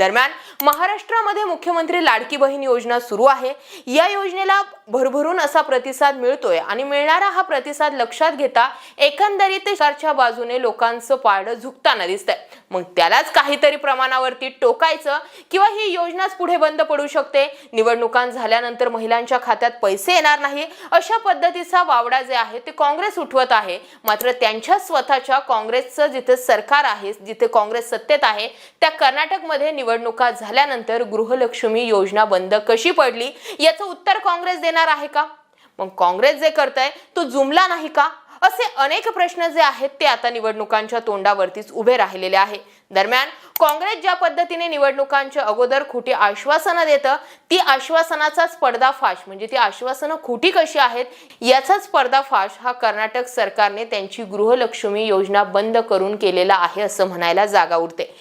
दरम्यान महाराष्ट्रामध्ये मुख्यमंत्री लाडकी बहीण योजना सुरू आहे. या योजनेला भरभरून असा प्रतिसाद मिळतोय आणि मिळणारा हा प्रतिसाद लक्षात घेता एकंदरीत सरकारच्या बाजूने लोकांचं पारडं झुकताना दिसतंय. मग त्यालाच काहीतरी प्रमाणावरती टोकायचं किंवा ही योजनाच पुढे बंद पडू शकते? निवडणुकां झाल्यानंतर महिलांच्या खात्यात पैसे येणार नाही. अशा पद्धतीचा वावडा जे आहे ते काँग्रेस उठवत आहे. मात्र त्यांच्या स्वतःच्या काँग्रेसचं जिथे सरकार आहे जिथे काँग्रेस सत्तेत आहे त्या कर्नाटकमध्ये निवडणुका झाल्यानंतर गृहलक्ष्मी योजना बंद कशी पडली? याचं उत्तर काँग्रेस देणार आहे का? मग काँग्रेस जे करतंय तो जुमला नाही का? असे अनेक प्रश्न जे आहेत ते आता निवडणुकांच्या तोंडावरतीच उभे राहिलेले आहे. दरम्यान काँग्रेस ज्या पद्धतीने निवडणुकांच्या अगोदर खोटी आश्वासनं देतं ती आश्वासनाचाच पडदाफाश म्हणजे ती आश्वासनं खोटी कशी आहेत याचाच पडदाफाश हा कर्नाटक सरकारने त्यांची गृहलक्ष्मी योजना बंद करून केलेला आहे असं म्हणायला जागा उरते.